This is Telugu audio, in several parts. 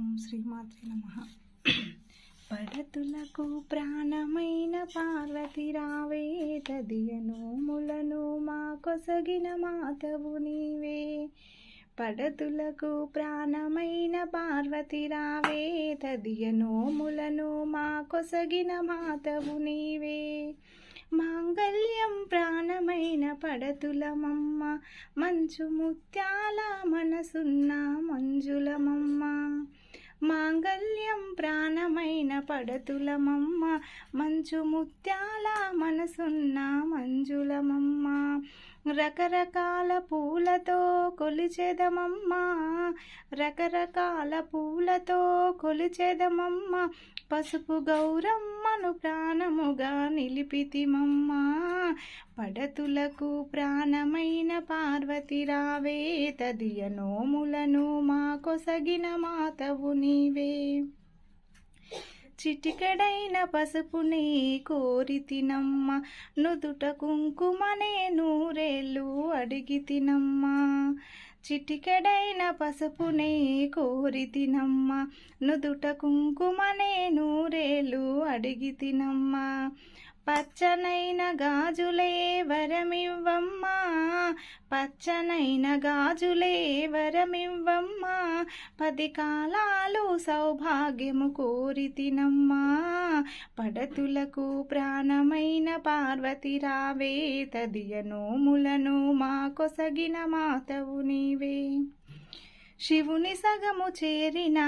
ఓం శ్రీమాత్రి నమ. పడతులకు ప్రాణమైన పార్వతి రావే తదియనోములను మా కొసగిన మాతవు నీవే. పడతులకు ప్రాణమైన పార్వతి రావే తదియనోములను మా కొసగిన మాతవు నీవే. మాంగళ్యం ప్రాణమైన పడతులమమ్మ మంచు ముత్యాల మనసున్న మంజులమమ్మ. మాంగల్యం ప్రాణమైన పడతులమమ్మ మంచు ముత్యాల మనసున్న మంజులమమ్మ. రకరకాల పూలతో కొలిచెదమమ్మ. రకరకాల పూలతో కొలిచెదమమ్మ. పసుపు గౌరమ్మను ప్రాణముగా నిలిపితిమమ్మ. పడతులకు ప్రాణమైన పార్వతి రావే తదియ నోములను మా కొసగిన మాతవు నీవే. చిటికెడైన పసుపునే కోరి తినమ్మ. నుదుట కుంకుమనే నూరేళ్ళు అడిగి తినమ్మ. చిటికెడైన పసుపునే కోరి తినమ్మ. నుదుట కుంకుమనే నూరేళ్ళు అడిగి తినమ్మ. పచ్చనైన గాజులే వరమివ్వమ్మా పచ్చనైన గాజులే వరమివ్వమ్మా పది కాలాలు సౌభాగ్యము కోరి తినమ్మా పడతులకు ప్రాణమైన పార్వతి రావే తదియ నోములను మా కొసగిన మాతవు నీవే. శివుని సగము చేరిన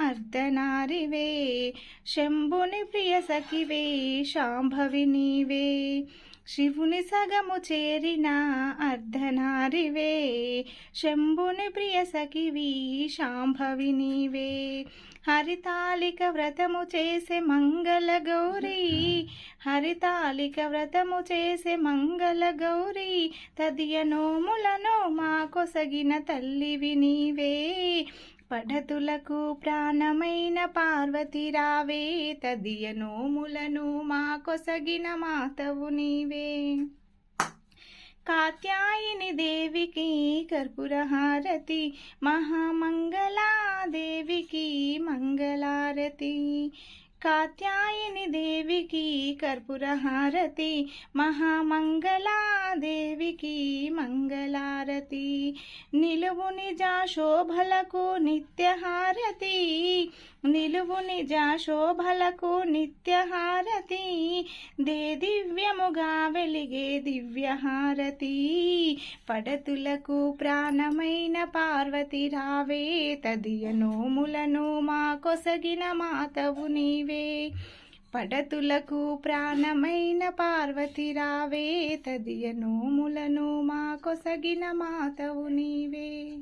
అర్ధనారివే. శంభుని ప్రియ సఖివే శాంభవి నీవే. శివుని సగము చేరిన అర్ధనారివే. శంభుని ప్రియ సఖివి శాంభవి నీవే. హరితాలిక వ్రతము చేసే మంగళ గౌరీ. హరితాలిక వ్రతము చేసే మంగళ గౌరీ. తదియ నోములను మా కొసగిన తల్లివి నీవే. పడతులకు ప్రాణమైన పార్వతి రావే. తదియ నోములను మా కొసగిన మాతవు నీవే. కాత్యాయని దేవికి కర్పూరహారతి మహామంగళాదేవికి మంగళారతి. కాత్యాయని దేవికి కర్పూరహారతి మహామంగళాదేవికి మంగళారతి. నిలువు నిజ శోభలకు నిత్యహారతి నిలువు నిజ శోభలకు నిత్యహారతి. దే దివ్యముగా వెలిగే దివ్యహారతి. పడతులకు ప్రాణమైన పార్వతి రావే. తదియ నోములను మా కొసగిన మాతవు నీవే. పడతులకు ప్రాణమైన పార్వతి రావే. తదియ నోములను మా కొసగిన మాతవు నీవే.